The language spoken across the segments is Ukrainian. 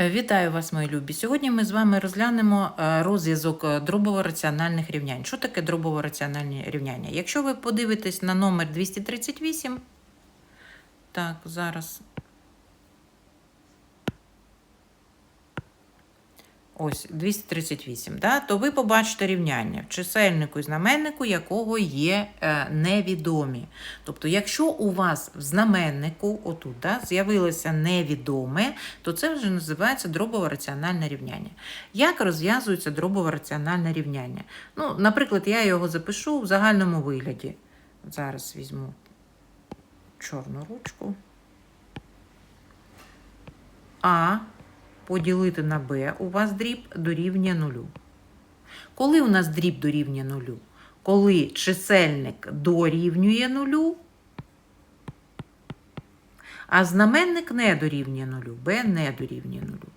Е, Вітаю вас, мої любі. Сьогодні ми з вами розглянемо е, розв'язок е, дробово-раціональних рівнянь. Що таке дробово-раціональні рівняння? Якщо ви подивитесь на номер 238, так, зараз. Ось 238, да? то ви побачите рівняння в чисельнику і знаменнику, якого є е, невідомі. Тобто, якщо у вас в знаменнику отут да, з'явилося невідоме, то це вже називається дробово-раціональне рівняння. Як розв'язується дробово-раціональне рівняння? Ну, наприклад, я його запишу в загальному вигляді. Зараз візьму чорну ручку. А поділити на b у вас дріб дорівнює нулю. Коли у нас дріб дорівнює нулю? Коли чисельник дорівнює нулю, а знаменник не дорівнює нулю, b не дорівнює нулю.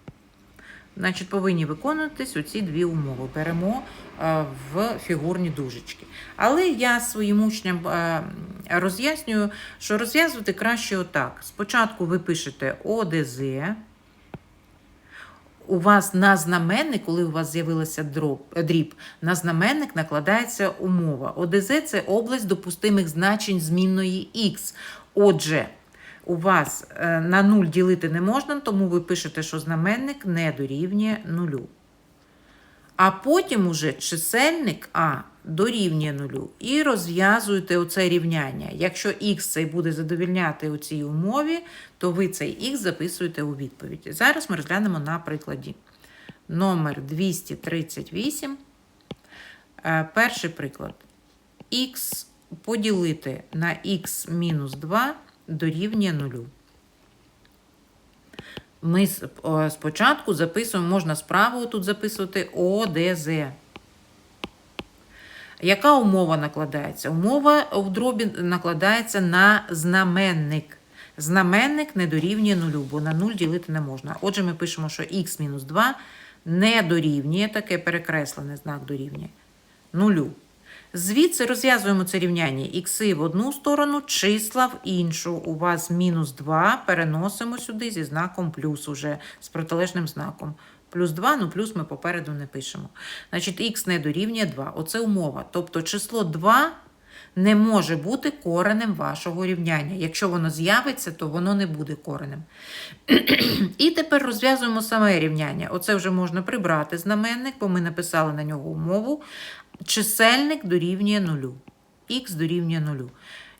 Значить, повинні виконуватись оці дві умови. Беремо е, в фігурні дужечки. Але я своїм учням е, роз'яснюю, що розв'язувати краще отак. Спочатку ви пишете ОДЗ. У вас на знаменник, коли у вас з'явилася дроб, дріб, на знаменник накладається умова. ОДЗ це область допустимих значень змінної х. Отже, у вас е, на 0 ділити не можна, тому ви пишете, що знаменник не дорівнює нулю. А потім уже чисельник А дорівнює нулю. І розв'язуєте оце рівняння. Якщо х цей буде задовільняти у цій умові, то ви цей х записуєте у відповідь. Зараз ми розглянемо на прикладі. Номер 238. Е, Перший приклад. х поділити на х мінус 2 дорівнює нулю. Ми спочатку записуємо, можна справа тут записувати ОДЗ. Яка умова накладається? Умова в дробі накладається на знаменник. Знаменник не дорівнює нулю, бо на 0 ділити не можна. Отже, ми пишемо, що х-2 не дорівнює, таке перекреслений знак дорівнює нулю. Звідси розв'язуємо це рівняння. Ікси в одну сторону, числа в іншу. У вас мінус 2 переносимо сюди зі знаком плюс уже, з протилежним знаком. Плюс 2, ну плюс ми попереду не пишемо. Значить, х не дорівнює 2. Оце умова. Тобто число 2 не може бути коренем вашого рівняння. Якщо воно з'явиться, то воно не буде коренем. І тепер розв'язуємо саме рівняння. Оце вже можна прибрати знаменник, бо ми написали на нього умову. Чисельник дорівнює нулю. Х дорівнює нулю.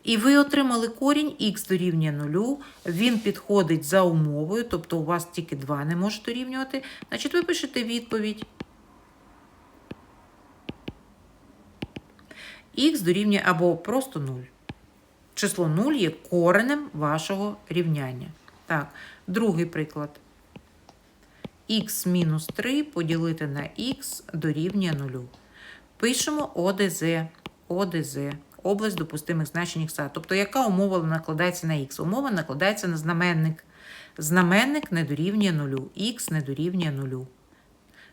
І ви отримали корінь х дорівнює нулю. Він підходить за умовою, тобто у вас тільки 2 не може дорівнювати. Значить, ви пишете відповідь. Х дорівнює або просто 0. Число 0 є коренем вашого рівняння. Так, другий приклад. х мінус 3 поділити на х дорівнює 0. Пишемо ОДЗ, ОДЗ, область допустимих значень х. Тобто, яка умова накладається на х? Умова накладається на знаменник. Знаменник не дорівнює 0, х не дорівнює 0.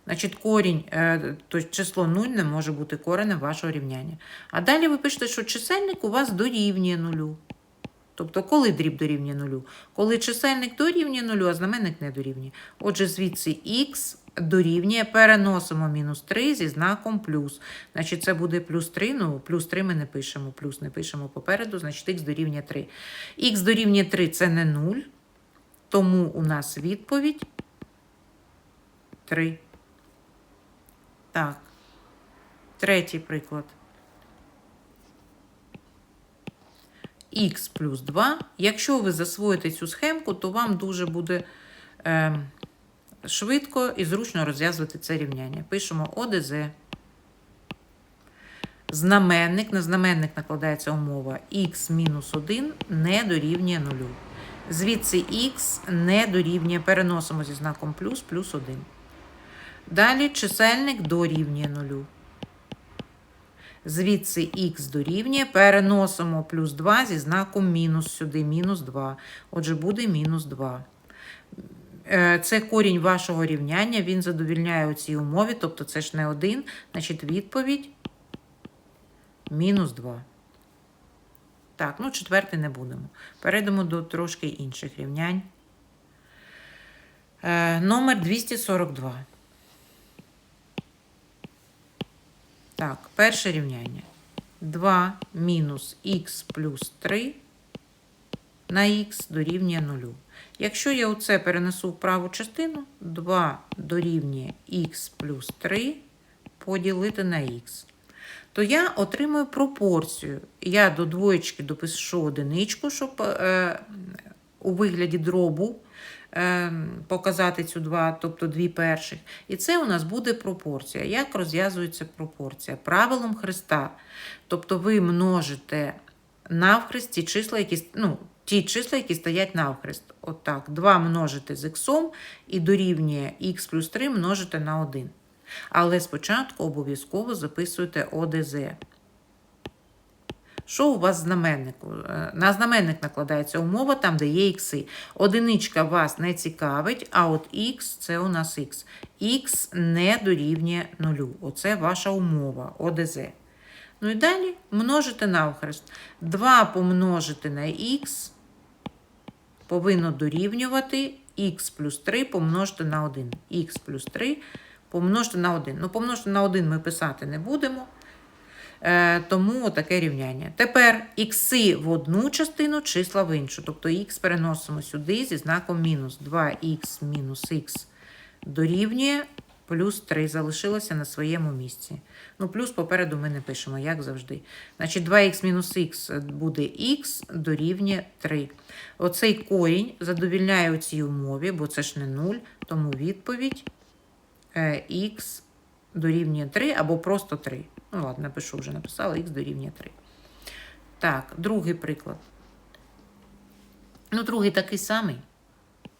Значить, корінь, е, то число 0 не може бути коренем вашого рівняння. А далі ви пишете, що чисельник у вас дорівнює 0. Тобто, коли дріб дорівнює 0? Коли чисельник дорівнює 0, а знаменник не дорівнює. Отже, звідси х дорівнює, переносимо мінус 3 зі знаком плюс. Значить, це буде плюс 3, ну плюс 3 ми не пишемо, плюс не пишемо попереду, значить х дорівнює 3. Х дорівнює 3 це не 0, тому у нас відповідь 3. Так. Третій приклад. х плюс 2. Якщо ви засвоїте цю схемку, то вам дуже буде е, швидко і зручно розв'язувати це рівняння. Пишемо ОДЗ. Знаменник, на знаменник накладається умова х мінус 1 не дорівнює 0. Звідси х не дорівнює, переносимо зі знаком плюс, плюс 1. Далі чисельник дорівнює 0. Звідси х дорівнює, переносимо плюс 2 зі знаком мінус сюди, мінус 2. Отже, буде мінус 2. Е, Це корінь вашого рівняння, він задовільняє у цій умові, тобто це ж не 1, значить відповідь мінус 2. Так, ну четвертий не будемо. Перейдемо до трошки інших рівнянь. Е, номер 242. Так, перше рівняння. 2 мінус х плюс 3 на х дорівнює 0. Якщо я оце перенесу в праву частину, 2 дорівнює х плюс 3 поділити на х, то я отримую пропорцію. Я до двоєчки допишу одиничку, щоб е, у вигляді дробу показати цю 2, тобто дві перших. І це у нас буде пропорція. Як розв'язується пропорція? Правилом хреста. Тобто ви множите навхрест ті числа, які, ну, ті числа, які стоять навхрест. Отак. 2 множите з х і дорівнює х плюс 3 множите на 1. Але спочатку обов'язково записуйте ОДЗ. Що у вас в знаменнику? Е, На знаменник накладається умова там, де є ікси. Одиничка вас не цікавить, а от х це у нас х. Х не дорівнює нулю. Оце ваша умова ОДЗ. Ну і далі множите навхрест. 2 помножити на х повинно дорівнювати х плюс 3 помножити на 1. х плюс 3 помножити на 1. Ну, помножити на 1 ми писати не будемо. Е, тому таке рівняння. Тепер ікси в одну частину, числа в іншу. Тобто х переносимо сюди зі знаком мінус. 2х мінус х дорівнює плюс 3 залишилося на своєму місці. Ну, плюс попереду ми не пишемо, як завжди. Значить, 2х мінус х буде х дорівнює 3. Оцей корінь задовільняє у цій умові, бо це ж не 0, тому відповідь е, х дорівнює 3 або просто 3. Ну, ладно, напишу, вже написала, х дорівнює 3. Так, другий приклад. Ну, другий такий самий.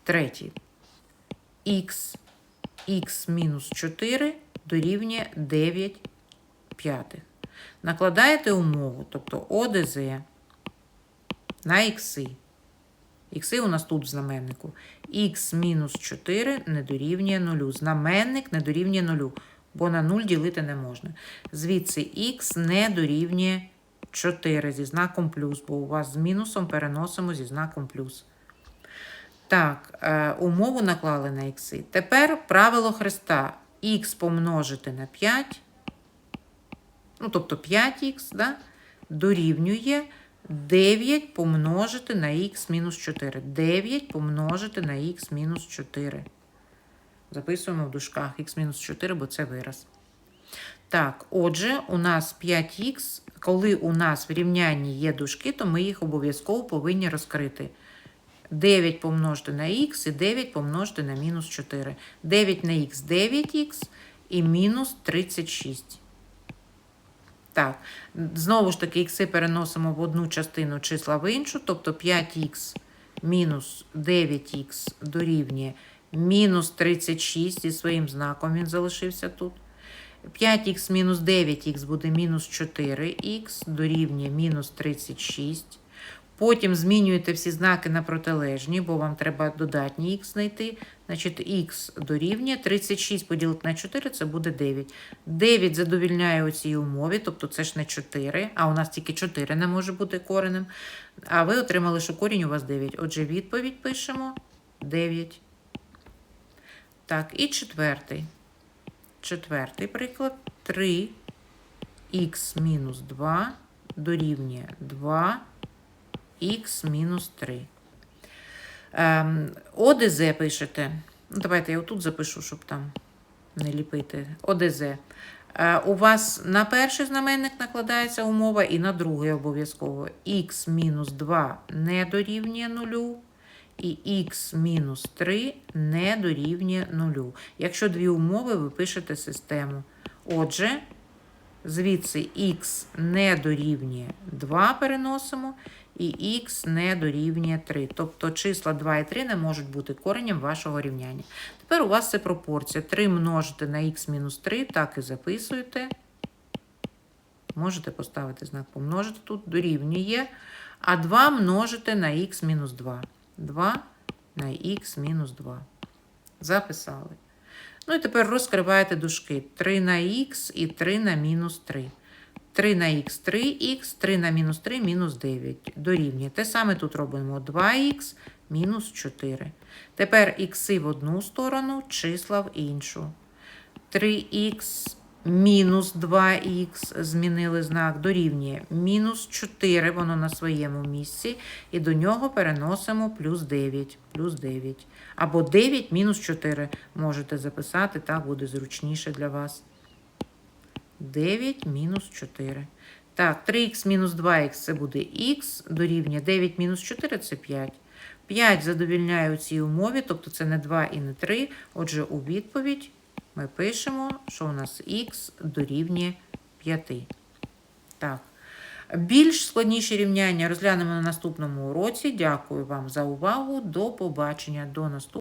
Третій. х, х мінус 4 дорівнює 9 п'ятих. Накладаєте умову, тобто ОДЗ на ікси. Ікси у нас тут в знаменнику. х мінус 4 не дорівнює 0. Знаменник не дорівнює 0 бо на 0 ділити не можна. Звідси х не дорівнює 4 зі знаком плюс, бо у вас з мінусом переносимо зі знаком плюс. Так, е, умову наклали на х. Тепер правило хреста х помножити на 5, ну, тобто 5х, да, дорівнює 9 помножити на х мінус 4. 9 помножити на х мінус 4. Записуємо в дужках х-4, бо це вираз. Так, отже, у нас 5х, коли у нас в рівнянні є дужки, то ми їх обов'язково повинні розкрити. 9 помножити на х і 9 помножити на мінус 4. 9 на х 9х і мінус 36. Так, знову ж таки, х переносимо в одну частину числа в іншу, тобто 5х мінус 9х дорівнює мінус 36 зі своїм знаком він залишився тут. 5х мінус 9х буде мінус 4х, дорівнює мінус 36. Потім змінюєте всі знаки на протилежні, бо вам треба додатній х знайти. Значить, х дорівнює 36 поділити на 4 це буде 9. 9 задовільняє у цій умові, тобто це ж не 4, а у нас тільки 4 не може бути коренем. А ви отримали, що корінь у вас 9. Отже, відповідь пишемо 9. Так, і четвертий. Четвертий приклад. 3х мінус 2 дорівнює 2х мінус 3. Ем, ОДЗ пишете. Ну, Давайте я отут запишу, щоб там не ліпити. ОДЗ. Е, у вас на перший знаменник накладається умова і на другий обов'язково. х мінус 2 не дорівнює 0 і х мінус 3 не дорівнює 0. Якщо дві умови, ви пишете систему. Отже, звідси х не дорівнює 2 переносимо, і х не дорівнює 3. Тобто числа 2 і 3 не можуть бути коренем вашого рівняння. Тепер у вас це пропорція. 3 множити на х мінус 3, так і записуєте. Можете поставити знак помножити тут, дорівнює. А 2 множити на х мінус 2. 2 на х мінус 2. Записали. Ну і тепер розкриваєте дужки. 3 на х і 3 на мінус 3. 3 на х 3х, 3 на мінус 3 мінус 9. Дорівнює. Те саме тут робимо 2х мінус 4. Тепер ікси в одну сторону, числа в іншу. 3х мінус 2х змінили знак, дорівнює мінус 4, воно на своєму місці, і до нього переносимо плюс 9. Плюс 9. Або 9 мінус 4 можете записати, так буде зручніше для вас. 9 мінус 4. Так, 3х мінус 2х це буде х, дорівнює 9 мінус 4 це 5. 5 задовільняє у цій умові, тобто це не 2 і не 3. Отже, у відповідь ми пишемо, що у нас х дорівнює 5. Так. Більш складніші рівняння розглянемо на наступному уроці. Дякую вам за увагу. До побачення. До наступного.